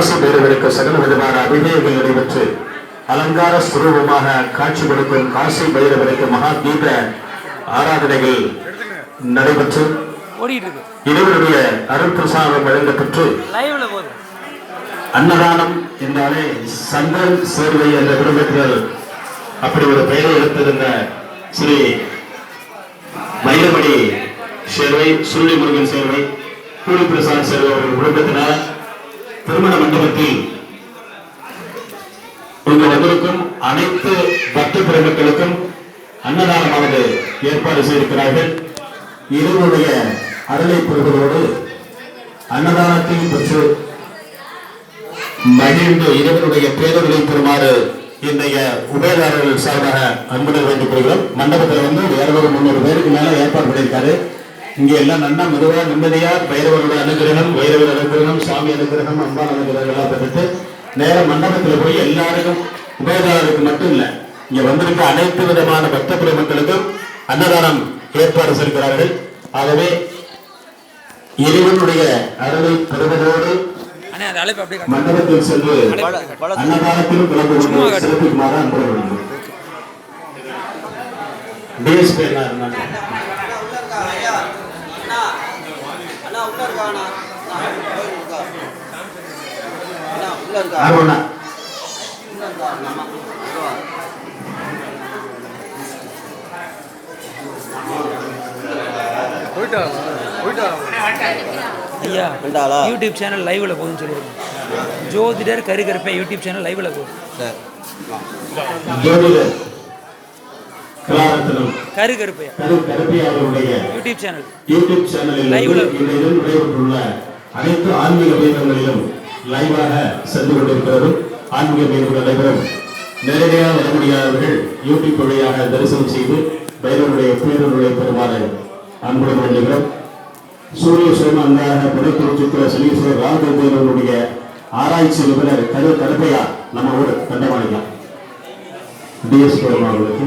காசி பைரவருக்கு சகல விதமான அபிஷேகங்கள் நடைபெற்று அலங்கார ஸ்வரூபமாக காட்சி கொடுக்கும் காசி பைரவருக்கு மகா தீப ஆராதனைகள் நடைபெற்று இறைவனுடைய அருள் பிரசாதம் வழங்கப்பெற்று அன்னதானம் என்றாலே சந்தன் சேர்வை என்ற குடும்பத்தினர் அப்படி ஒரு பெயரை எடுத்திருந்த ஸ்ரீ வைரமணி சேர்வை சுருளி முருகன் சேர்வை கூலி பிரசாத் சேர்வை அவர்கள் குடும்பத்தினர். திருமண மண்டபத்தில் இங்கு வந்திருக்கும் அனைத்து பக்த பெருமக்களுக்கும் அன்னதானமானது ஏற்பாடு செய்திருக்கிறார்கள். இருவருடைய அருளை பெறுவதோடு அன்னதானத்தையும் பெற்று மகிழ்ந்து இறைவனுடைய பேரர்களை பெறுமாறு இன்றைய உபயதாரர்கள் சார்பாக அன்புடன் வேண்டிக் கொள்கிறோம் மண்டபத்தில் வந்து இருநூறு முந்நூறு பேருக்கு மேல ஏற்பாடு பண்ணியிருக்காரு. இங்க எல்லாம் நல்லா மெதுவா நிம்மதியா பைரவரோட அனுகிரகம் வைரவர் அனுகிரகம் சாமி அனுகிரகம் அம்பாள் அனுகிரகம் எல்லாம் பெற்றுட்டு நேர மண்டபத்துல போய் எல்லாருக்கும் உபயதாரருக்கு மட்டும் இல்ல இங்க வந்திருக்க அனைத்து விதமான பக்த பெருமக்களுக்கும் அன்னதானம் ஏற்பாடு செய்கிறார்கள் ஆகவே இறைவனுடைய அருளை பெறுவதோடு. மண்டபத்தில் சென்று அன்னதானத்திலும் கலந்து கொண்டு சிறப்பிக்குமாறு வேண்டுகிறோம். டிஎஸ்பி என்ன ஐயா? யூடியூப் சேனல் லைவ்ல போகுதுன்னு சொல்லியிருக்கேன். ஜோதிடர் கருகருப்பை யூடியூப் சேனல் லைவ்ல போகுது. சரி ஜோதிடர் கலாரத்னம் கருகருப்பையா? கரு கருப்பி அவர்களுடைய யூடியூப் சேனல் யூடியூப் சேனலில் லைவ்ல. இன்றையிலும் நடைபெற்றுள்ள அனைத்து ஆன்மீக பீடங்களிலும் லைவாக சென்று ஆன்மீக நேரடியாக வர முடியாதவர்கள் யூடியூப் வழியாக தரிசனம் செய்து பைரவருடைய பேரருடைய பெருமாறு அன்புடன் வேண்டுகிறோம் சூரிய அங்காக புடைக்குறிச்சித்திர சனீஸ்வரர் ராமதேவனுடைய ஆராய்ச்சி நிபுணர் கரு கருப்பையா நம்ம ஊர் கண்டமாணிக்கலாம் டிஎஸ் அவர்களுக்கு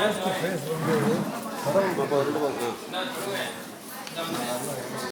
Face to face. Para mı? Baba, baba.